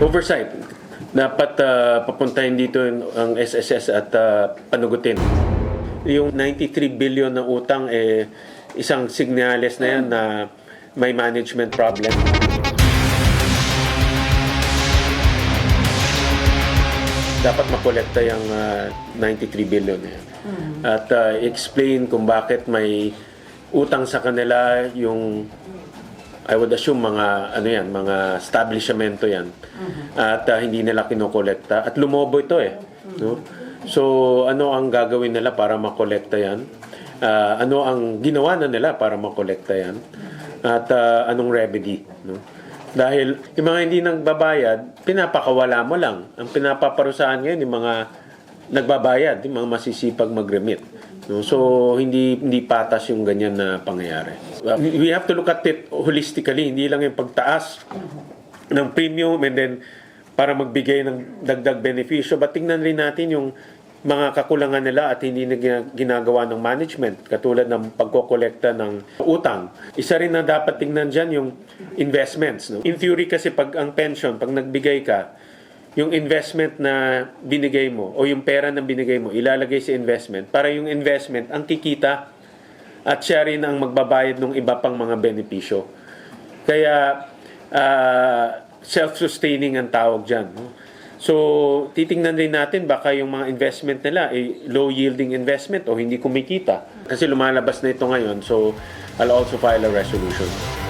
Oversight. Dapat ah, papuntahin dito ang SSS at ah, panugutin. Yung 93 billion na utang, eh, isang signales na yan na may management problem. dapat makolekta yung ah, 93 billion na yan. At ah, explain kung bakit may utang sa kanila yung I would assume mga ano yan, mga establishmento yan. At ah, hindi nila kinokolekta at lumobo ito eh, no? So ano ang gagawin nila para makolekta yan? Ah, ano ang ginawa na nila para makolekta yan? At ah, anong remedy, no? Dahil yung mga hindi nagbabayad, pinapakawala mo lang. Ang pinapaparusahan ngayon yung mga nagbabayad, yung mga masisipag mag-remit. No? So, hindi hindi patas yung ganyan na pangyayari. Uh, we have to look at it holistically, hindi lang yung pagtaas ng premium and then para magbigay ng dagdag benepisyo. But tingnan rin natin yung mga kakulangan nila at hindi na gina- ginagawa ng management katulad ng pagkokolekta ng utang. Isa rin na dapat tingnan dyan yung investments. No? In theory kasi pag ang pension, pag nagbigay ka, yung investment na binigay mo o yung pera na binigay mo, ilalagay sa investment para yung investment ang kikita at siya rin ang magbabayad ng iba pang mga benepisyo. Kaya ah, self-sustaining ang tawag dyan. No? So, titingnan rin natin baka yung mga investment nila ay low-yielding investment o hindi kumikita. Kasi lumalabas na ito ngayon, so I'll also file a resolution.